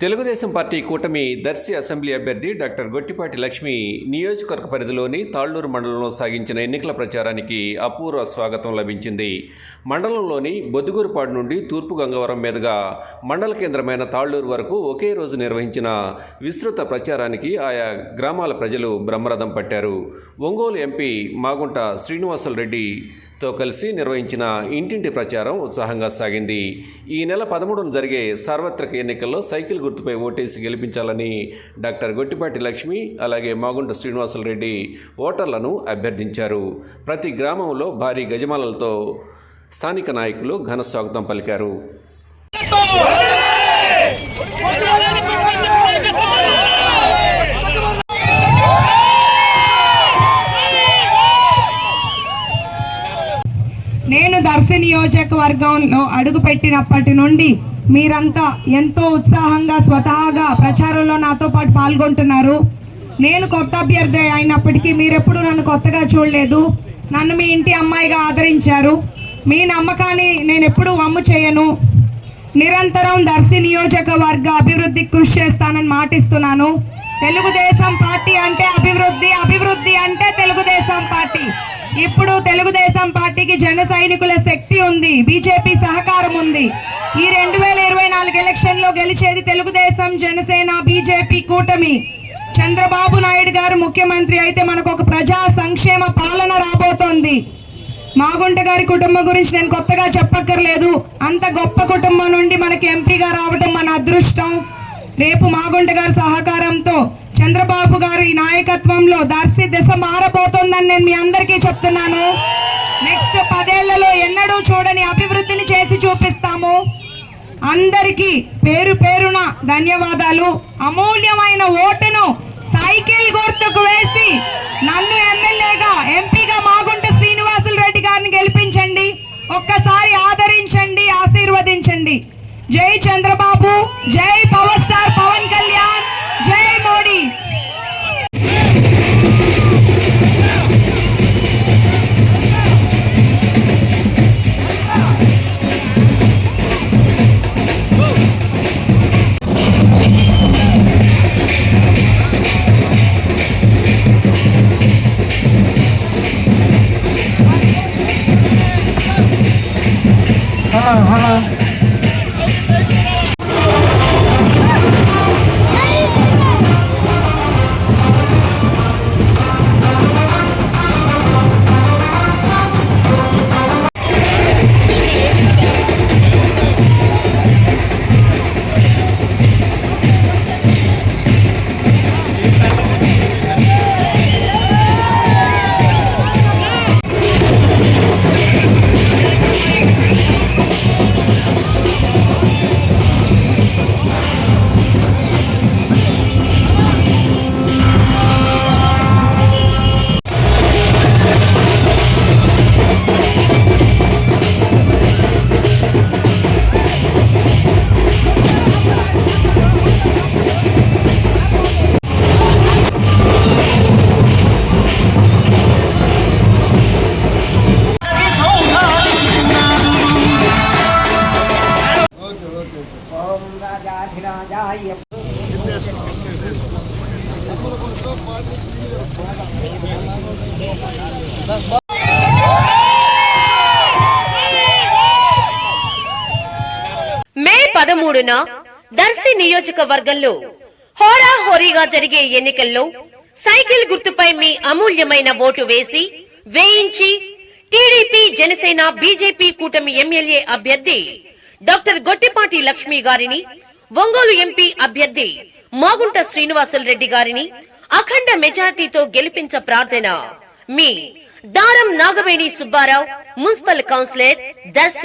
Telugu Desam party కూటమి Darsi assembly అభ్యర్థి doctor Gottipati Lakshmi నియోజకవర్గ పరిధిలోని తాళ్ళూరు మండలంలో సాగించిన ఎన్నికల ప్రచారానికి అపూర్వ స్వాగతం లభించింది. మండలంలోని బొద్దుగూరుపాడు నుండి తూర్పు గంగవరం మీదుగా మండల కేంద్రమైన తాళ్ళూరు వరకు ఒకే రోజు నిర్వహించిన విస్తృత ప్రచారానికి ఆయా గ్రామాల ప్రజలు బ్రహ్మరథం పట్టారు. ఒంగోలు ఎంపీ మాగుంట శ్రీనివాసులు రెడ్డి తో కలిసి నిర్వహించిన ఇంటింటి ప్రచారం ఉత్సాహంగా సాగింది. ఈ నెల పదమూడున జరిగే సార్వత్రిక ఎన్నికల్లో సైకిల్ గుర్తుపై ఓటేసి గెలిపించాలని డాక్టర్ గొట్టిపాటి లక్ష్మి అలాగే మాగుంట శ్రీనివాసులరెడ్డి ఓటర్లను అభ్యర్థించారు. ప్రతి గ్రామంలో భారీ గజమాలలతో స్థానిక నాయకులు ఘన స్వాగతం పలికారు. నేను దర్శి నియోజకవర్గంలో అడుగుపెట్టినప్పటి నుండి మీరంతా ఎంతో ఉత్సాహంగా స్వతహాగా ప్రచారంలో నాతో పాటు పాల్గొంటున్నారు. నేను కొత్త అభ్యర్థి అయినప్పటికీ మీరెప్పుడు నన్ను కొత్తగా చూడలేదు. నన్ను మీ ఇంటి అమ్మాయిగా ఆదరించారు. మీ నమ్మకాన్ని నేను ఎప్పుడూ వమ్ము చేయను. నిరంతరం దర్శి నియోజకవర్గ అభివృద్ధికి కృషి చేస్తానని మాటిస్తున్నాను. తెలుగుదేశం పార్టీ అంటే అభివృద్ధి అభివృద్ధి అంటే తెలుగుదేశం పార్టీ. ఇప్పుడు తెలుగుదేశం పార్టీకి జన సైనికుల శక్తి ఉంది బీజేపీ సహకారం ఉంది. ఈ రెండు వేల ఇరవై నాలుగు ఎలక్షన్లో గెలిచేది తెలుగుదేశం జనసేన బీజేపీ కూటమి. చంద్రబాబు నాయుడు గారు ముఖ్యమంత్రి అయితే మనకు ఒక ప్రజా సంక్షేమ పాలన రాబోతోంది. మాగుంట గారి కుటుంబం గురించి నేను కొత్తగా చెప్పక్కర్లేదు. అంత గొప్ప కుటుంబం నుండి మనకి ఎంపీగా రావడం మన అదృష్టం. రేపు మాగుంట గారి సహకారంతో చంద్రబాబు గారి నాయకత్వంలో దర్శి దిశ మారబోతోందని నేను మీ అందరికీ చెప్తున్నాను. నెక్స్ట్ పదేళ్ళలో ఎన్నడూ చూడని అభివృద్ధిని చేసి చూపిస్తాము. అందరికీ పేరు పేరున ధన్యవాదాలు. అమూల్యమైన ఓటును సైకిల్ గుర్తుకు వేసి నన్ను ఎమ్మెల్యేగా ఎంపీగా మాగుంట శ్రీనివాసులు రెడ్డి గారిని గెలిపించండి. ఒక్కసారి ఆదరించండి ఆశీర్వదించండి. జై చంద్ర మే పదమూడున దర్శి నియోజకవర్గంలో హోరాహోరీగా జరిగే ఎన్నికల్లో సైకిల్ గుర్తుపై మీ అమూల్యమైన ఓటు వేసి వేయించి టీడీపీ జనసేన బీజేపీ కూటమి ఎమ్మెల్యే అభ్యర్థి డాక్టర్ గొట్టిపాటి లక్ష్మి గారిని ఒంగోలు ఎంపీ అభ్యర్థి మాగుంట శ్రీనివాసులు రెడ్డి గారిని అఖండ మెజార్టీతో గెలిపించ ప్రార్థన. మీ దారం నాగవేణి సుబ్బారావు మున్సిపల్ కౌన్సిలర్ దర్శి